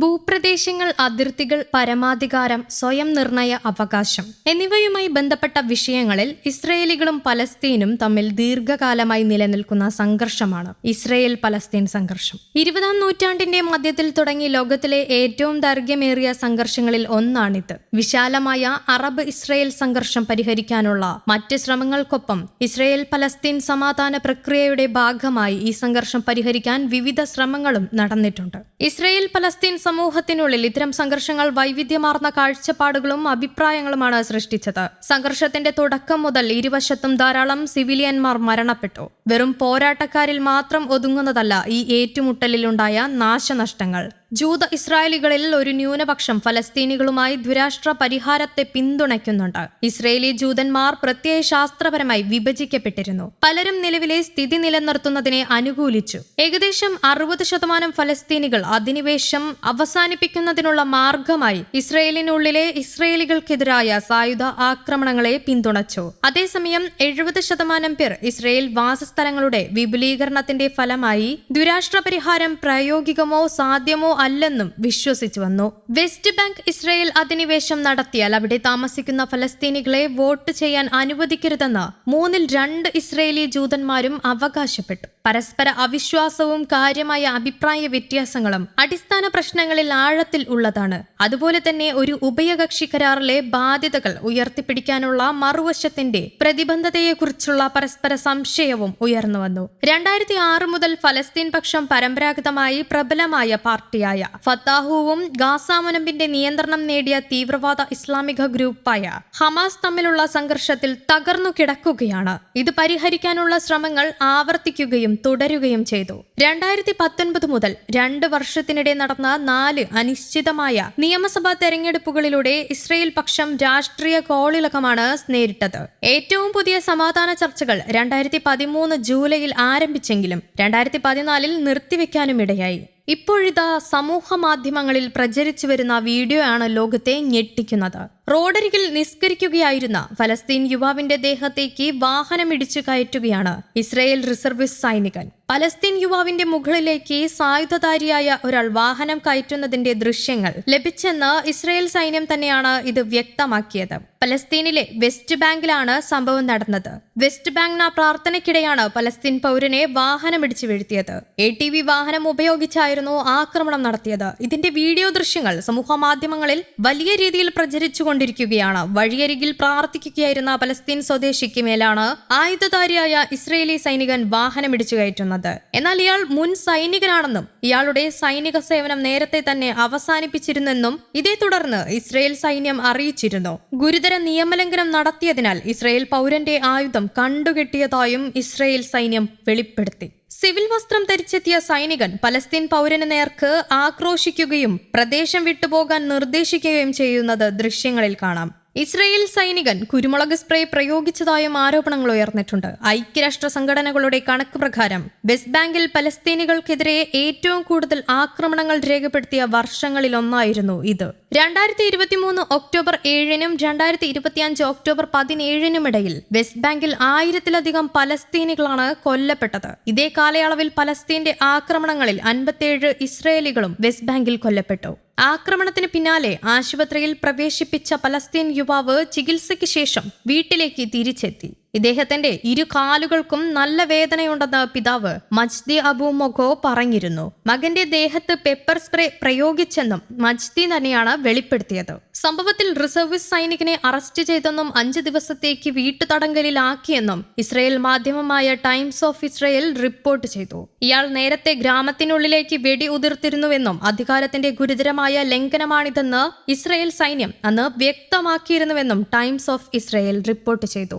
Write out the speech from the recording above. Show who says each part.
Speaker 1: ഭൂപ്രദേശങ്ങൾ അതിർത്തികൾ പരമാധികാരം സ്വയം നിർണയ അവകാശം എന്നിവയുമായി ബന്ധപ്പെട്ട വിഷയങ്ങളിൽ ഇസ്രയേലികളും പലസ്തീനും തമ്മിൽ ദീർഘകാലമായി നിലനിൽക്കുന്ന സംഘർഷമാണ്. ഇസ്രയേൽ പലസ്തീൻ സംഘർഷം. ഇരുപതാം നൂറ്റാണ്ടിന്റെ മധ്യത്തിൽ തുടങ്ങി ലോകത്തിലെ ഏറ്റവും ദൈർഘ്യമേറിയ സംഘർഷങ്ങളിൽ ഒന്നാണിത്. വിശാലമായ അറബ് ഇസ്രയേൽ സംഘർഷം പരിഹരിക്കാനുള്ള മറ്റ് ശ്രമങ്ങൾക്കൊപ്പം ഇസ്രയേൽ പലസ്തീൻ സമാധാന പ്രക്രിയയുടെ ഭാഗമായി ഈ സംഘർഷം പരിഹരിക്കാൻ വിവിധ ശ്രമങ്ങളും നടന്നിട്ടുണ്ട്. ഇസ്രയേൽ പലസ്തീൻ സമൂഹത്തിനുള്ളിൽ ഇത്തരം സംഘർഷങ്ങൾ വൈവിധ്യമാർന്ന കാഴ്ചപ്പാടുകളും അഭിപ്രായങ്ങളുമാണ് സൃഷ്ടിച്ചത്. സംഘർഷത്തിന്റെ തുടക്കം മുതൽ ഇരുവശത്തും ധാരാളം സിവിലിയന്മാർ മരണപ്പെട്ടു. വെറും പോരാട്ടക്കാരിൽ മാത്രം ഒതുങ്ങുന്നതല്ല ഈ ഏറ്റുമുട്ടലിലുണ്ടായ നാശനഷ്ടങ്ങൾ. ജൂത ഇസ്രായേലികളിൽ ഒരു ന്യൂനപക്ഷം ഫലസ്തീനികളുമായി ദ്വിരാഷ്ട്ര പരിഹാരത്തെ പിന്തുണയ്ക്കുന്നുണ്ട്. ഇസ്രയേലി ജൂതന്മാർ പ്രത്യയശാസ്ത്രപരമായി വിഭജിക്കപ്പെട്ടിരുന്നു. പലരും നിലവിലെ സ്ഥിതി നിലനിർത്തുന്നതിനെ അനുകൂലിച്ചു. ഏകദേശം അറുപത് ശതമാനം ഫലസ്തീനികൾ അധിനിവേശം അവസാനിപ്പിക്കുന്നതിനുള്ള മാർഗമായി ഇസ്രയേലിനുള്ളിലെ ഇസ്രയേലികൾക്കെതിരായ സായുധ ആക്രമണങ്ങളെ പിന്തുണച്ചു. അതേസമയം എഴുപത് ശതമാനം പേർ ഇസ്രയേൽ വാസസ്ഥലങ്ങളുടെ വിപുലീകരണത്തിന്റെ ഫലമായി ദ്വിരാഷ്ട്ര പരിഹാരം പ്രായോഗികമോ സാധ്യമോ അല്ലെന്നും വിശ്വസിച്ചു വന്നു. വെസ്റ്റ് ബാങ്ക് ഇസ്രയേൽ അധിനിവേശം നടത്തിയാൽ അവിടെ താമസിക്കുന്ന ഫലസ്തീനികളെ വോട്ട് ചെയ്യാൻ അനുവദിക്കരുതെന്ന് മൂന്നിൽ രണ്ട് ഇസ്രയേലി ജൂതന്മാരും അവകാശപ്പെട്ടു. പരസ്പര അവിശ്വാസവും കാര്യമായ അഭിപ്രായ വ്യത്യാസങ്ങളും അടിസ്ഥാന പ്രശ്നങ്ങളിൽ ആഴത്തിൽ ഉള്ളതാണ്. അതുപോലെ തന്നെ ഒരു ഉഭയകക്ഷി കരാറിലെ ബാധ്യതകൾ ഉയർത്തിപ്പിടിക്കാനുള്ള മറുവശത്തിന്റെ പ്രതിബന്ധതയെക്കുറിച്ചുള്ള പരസ്പര സംശയവും ഉയർന്നു വന്നു. രണ്ടായിരത്തി ആറ് മുതൽ ഫലസ്തീൻ പക്ഷം പരമ്പരാഗതമായി പ്രബലമായ പാർട്ടിയായ ഫത്താഹുവും ഗാസാമുനമ്പിന്റെ നിയന്ത്രണം നേടിയ തീവ്രവാദ ഇസ്ലാമിക ഗ്രൂപ്പായ ഹമാസ് തമ്മിലുള്ള സംഘർഷത്തിൽ തകർന്നു കിടക്കുകയാണ്. ഇത് പരിഹരിക്കാനുള്ള ശ്രമങ്ങൾ ആവർത്തിക്കുകയും തുടരുകയും ചെയ്തു. രണ്ടായിരത്തി പത്തൊൻപത് മുതൽ രണ്ട് വർഷത്തിനിടെ നടന്ന നാല് അനിശ്ചിതമായ നിയമസഭാ തെരഞ്ഞെടുപ്പുകളിലൂടെ ഇസ്രയേൽ പക്ഷം രാഷ്ട്രീയ കോളിളക്കമാണ് നേരിട്ടത്. ഏറ്റവും പുതിയ സമാധാന ചർച്ചകൾ രണ്ടായിരത്തി പതിമൂന്ന് ജൂലൈയിൽ ആരംഭിച്ചെങ്കിലും രണ്ടായിരത്തി പതിനാലിൽ നിർത്തിവെക്കാനും ഇടയായി ഇപ്പോഴിതാ സമൂഹ മാധ്യമങ്ങളിൽ പ്രചരിച്ചു വരുന്ന വീഡിയോ ആണ് ലോകത്തെ ഞെട്ടിക്കുന്നത്. റോഡരികിൽ നിസ്കരിക്കുകയായിരുന്ന ഫലസ്തീൻ യുവാവിന്റെ ദേഹത്തേക്ക് വാഹനമിടിച്ചു കയറ്റുകയാണ് ഇസ്രയേൽ റിസർവിസ് സൈനികൻ. പലസ്തീൻ യുവാവിന്റെ മുകളിലേക്ക് സായുധധാരിയായ ഒരാൾ വാഹനം കയറ്റുന്നതിന്റെ ദൃശ്യങ്ങൾ ലഭിച്ചെന്ന് ഇസ്രയേൽ സൈന്യം തന്നെയാണ് ഇത് വ്യക്തമാക്കിയത്. പലസ്തീനിലെ വെസ്റ്റ് ബാങ്കിലാണ് സംഭവം നടന്നത്. വെസ്റ്റ് ബാങ്ക് പ്രാർത്ഥനയ്ക്കിടെയാണ് പലസ്തീൻ പൗരനെ വാഹനമിടിച്ചു വീഴ്ത്തിയത്. എ ടി വി വാഹനം ഉപയോഗിച്ചായിരുന്നു ആക്രമണം നടത്തിയത്. ഇതിന്റെ വീഡിയോ ദൃശ്യങ്ങൾ സമൂഹ മാധ്യമങ്ങളിൽ വലിയ രീതിയിൽ പ്രചരിച്ചുകൊണ്ടിരിക്കുകയാണ് വഴിയരികിൽ പ്രാർത്ഥിക്കുകയായിരുന്ന പലസ്തീൻ സ്വദേശിക്ക് മേലാണ് ആയുധധാരിയായ ഇസ്രയേലി സൈനികൻ വാഹനമിടിച്ചു കയറ്റുന്നത്. എന്നാൽ ഇയാൾ മുൻ സൈനികനാണെന്നും ഇയാളുടെ സൈനിക സേവനം നേരത്തെ തന്നെ അവസാനിപ്പിച്ചിരുന്നെന്നും ഇതേ തുടർന്ന് ഇസ്രയേൽ സൈന്യം അറിയിച്ചിരുന്നു. ഗുരുതര നിയമലംഘനം നടത്തിയതിനാൽ ഇസ്രയേൽ പൗരന്റെ ആയുധം കണ്ടുകെട്ടിയതായും ഇസ്രയേൽ സൈന്യം വെളിപ്പെടുത്തി. സിവിൽ വസ്ത്രം ധരിച്ചെത്തിയ സൈനികൻ പലസ്തീൻ പൗരന് നേർക്ക് ആക്രോശിക്കുകയും പ്രദേശം വിട്ടുപോകാൻ നിർദ്ദേശിക്കുകയും ചെയ്യുന്നത് ദൃശ്യങ്ങളിൽ കാണാം. ഇസ്രയേൽ സൈനികൻ കുരുമുളക് സ്പ്രേ പ്രയോഗിച്ചതായും ആരോപണങ്ങൾ ഉയർന്നിട്ടുണ്ട്. ഐക്യരാഷ്ട്ര സംഘടനകളുടെ കണക്ക് പ്രകാരം വെസ്റ്റ് ബാങ്കിൽ പലസ്തീനികൾക്കെതിരെ ഏറ്റവും കൂടുതൽ ആക്രമണങ്ങൾ രേഖപ്പെടുത്തിയ വർഷങ്ങളിലൊന്നായിരുന്നു ഇത്. രണ്ടായിരത്തി ഇരുപത്തിമൂന്ന് ഒക്ടോബർ ഏഴിനും രണ്ടായിരത്തി ഇരുപത്തിയഞ്ച് ഒക്ടോബർ പതിനേഴിനും ഇടയിൽ വെസ്റ്റ് ബാങ്കിൽ ആയിരത്തിലധികം പലസ്തീനികളാണ് കൊല്ലപ്പെട്ടത്. ഇതേ കാലയളവിൽ പലസ്തീന്റെ ആക്രമണങ്ങളിൽ അൻപത്തിയേഴ് ഇസ്രയേലികളും വെസ്റ്റ് ബാങ്കിൽ കൊല്ലപ്പെട്ടു. ആക്രമണത്തിന് പിന്നാലെ ആശുപത്രിയിൽ പ്രവേശിപ്പിച്ച പലസ്തീൻ യുവാവ് ചികിത്സയ്ക്ക് ശേഷം വീട്ടിലേക്ക് തിരിച്ചെത്തി. ഇദ്ദേഹത്തിന്റെ ഇരു കാലുകൾക്കും നല്ല വേദനയുണ്ടെന്ന് പിതാവ് മജ്ദി അബു മൊഖോ പറഞ്ഞിരുന്നു. മകന്റെ ദേഹത്ത് പെപ്പർ സ്പ്രേ പ്രയോഗിച്ചെന്നും മജ്ദി തന്നെയാണ് വെളിപ്പെടുത്തിയത്. സംഭവത്തിൽ റിസർവിസ് സൈനികനെ അറസ്റ്റ് ചെയ്തെന്നും അഞ്ച് ദിവസത്തേക്ക് വീട്ടുതടങ്കലിലാക്കിയെന്നും ഇസ്രയേൽ മാധ്യമമായ ടൈംസ് ഓഫ് ഇസ്രയേൽ റിപ്പോർട്ട് ചെയ്തു. ഇയാൾ നേരത്തെ ഗ്രാമത്തിനുള്ളിലേക്ക് വെടി ഉതിർത്തിരുന്നുവെന്നും അധികാരത്തിന്റെ ഗുരുതരമായ ലംഘനമാണിതെന്ന് ഇസ്രയേൽ സൈന്യം അന്ന് വ്യക്തമാക്കിയിരുന്നുവെന്നും ടൈംസ് ഓഫ് ഇസ്രയേൽ റിപ്പോർട്ട് ചെയ്തു.